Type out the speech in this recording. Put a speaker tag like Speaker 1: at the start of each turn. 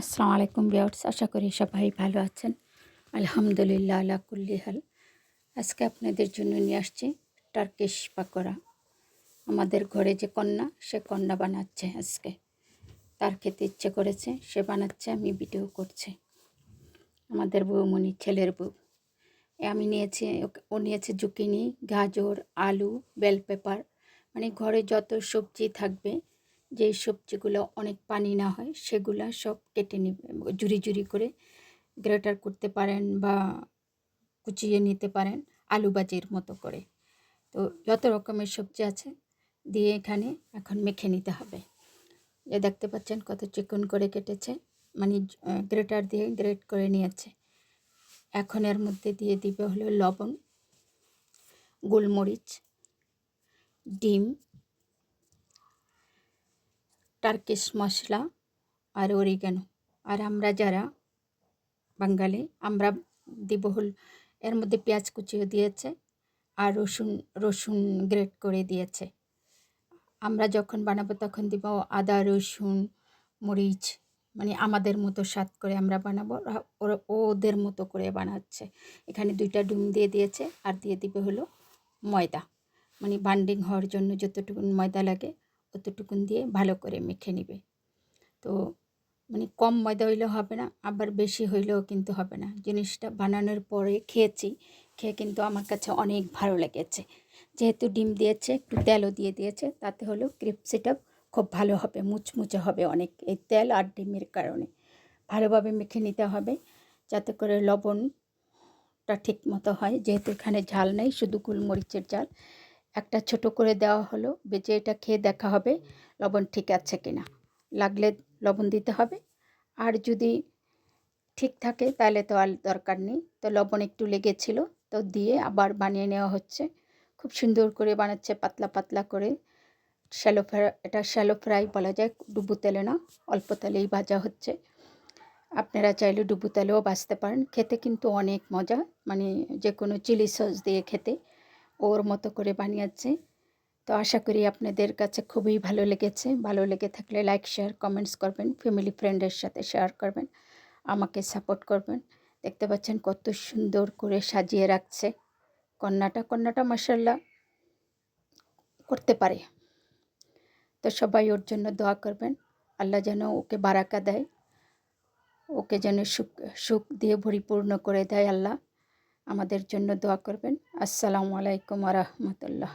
Speaker 1: আসসালামু আলাইকুম বিয়ার্স আশা করি সবাই ভালো আছেন। আলহামদুলিল্লাহ আলা কুল্লি হাল। আজকে আপনাদের জন্য নিয়ে আসছি টার্কিশ পাকোড়া। আমাদের ঘরে যে কন্যা, সে কন্যা বানাচ্ছে আজকে। তার খেতে ইচ্ছে করেছে, সে বানাচ্ছে, আমি ভিডিও করছি। আমাদের বউমণি ছেলের বউ। আমি নিয়েছি, ও নিয়েছে জুকিনি, গাজর, আলু, বেল পেপার। মানে ঘরে যত সবজি থাকবে যে সবজিগুলো অনেক পানি না হয়, সেগুলো সব কেটে নিবে জুরি জুরি করে গ্রেটার করতে পারেন বা কুচিয়ে নিতে পারেন আলু বাজির মতো করে। তো যত রকমের সবজি আছে দিয়ে এখানে এখন মেখে নিতে হবে। এ দেখতে পাচ্ছেন কত চিকন করে কেটেছে মানে গ্রেটার দিয়ে গ্রেট করে নিয়েছে। এখন এর মধ্যে দিয়ে দিবে হলো লবণ, গোলমরিচ, ডিম টার্কিশ মশলা আর অরিগানো। আর আমরা যারা বাঙালি, আমরা দিব হল এর মধ্যে পেঁয়াজ কুচিও দিয়েছে আর রসুন রসুন গ্রেট করে দিয়েছে। আমরা যখন বানাবো তখন দিব আদা, রসুন, মরিচ মানে আমাদের মতো স্বাদ করে আমরা বানাবো। ওরা, ওদের মতো করে বানাচ্ছে। এখানে দুইটা ডুম দিয়ে দিয়েছে আর দিয়ে দিবে হলো ময়দা। মানে বান্ডিং হওয়ার জন্য যতটুকু ময়দা লাগে অতটুকুন দিয়ে ভালো করে মেখে নেবে। তো মানে কম ময়দা হইলেও হবে না, আবার বেশি হইলেও কিন্তু হবে না। জিনিসটা বানানোর পরে খেয়েছি, খেয়ে কিন্তু আমার কাছে অনেক ভালো লেগেছে। যেহেতু ডিম দিয়েছে, একটু তেলও দিয়ে দিয়েছে, তাতে হলো ক্রিপসিটা খুব ভালো হবে, মুচমুচে হবে অনেক। এই তেল আর ডিমের কারণে। ভালোভাবে মেখে নিতে হবে, যাতে করে লবণটা ঠিক মতো হয়। যেহেতু এখানে ঝাল নেই, শুধু গোলমরিচের ঝাল। একটা ছোট করে দেওয়া হলো। বেজে এটা খেয়ে দেখা হবে লবণ ঠিক আছে কিনা। লাগলে লবণ দিতে হবে। আর যদি ঠিক থাকে তাহলে তো আর দরকার নেই। তো লবণ একটু লেগেছিল তো দিয়ে আবার বানিয়ে নেওয়া হচ্ছে। খুব সুন্দর করে বানাচ্ছে পাতলা পাতলা করে। শ্যালো ফ্রাই এটা শ্যালো ফ্রাই বলা যায়, ডুবু তেলে না, অল্প তেলেই ভাজা হচ্ছে। আপনারা চাইলে ডুবু তেলেও বাঁচতে পারেন। খেতে কিন্তু অনেক মজা মানে যে কোনো চিলি সস দিয়ে খেতে। ওর মতো করে বানিয়েছে। তো আশা করি আপনাদের কাছে খুবই ভালো লেগেছে। ভালো লেগে থাকলে লাইক শেয়ার কমেন্টস করবেন ফ্যামিলি ফ্রেন্ডের সাথে শেয়ার করবেন, আমাকে সাপোর্ট করবেন। দেখতে পাচ্ছেন কত সুন্দর করে সাজিয়ে রাখছে। কন্যাটা কন্যাটা মাসাল্লাহ করতে পারে। তো সবাই ওর জন্য দোয়া করবেন। আল্লাহ যেন ওকে বারাকা দেয়, ওকে যেন সুখ সুখ দিয়ে পরিপূর্ণ করে দেয় আল্লাহ। আমাদের জন্য দোয়া করবেন। আসসালামু আলাইকুম রহমতুল্লাহ।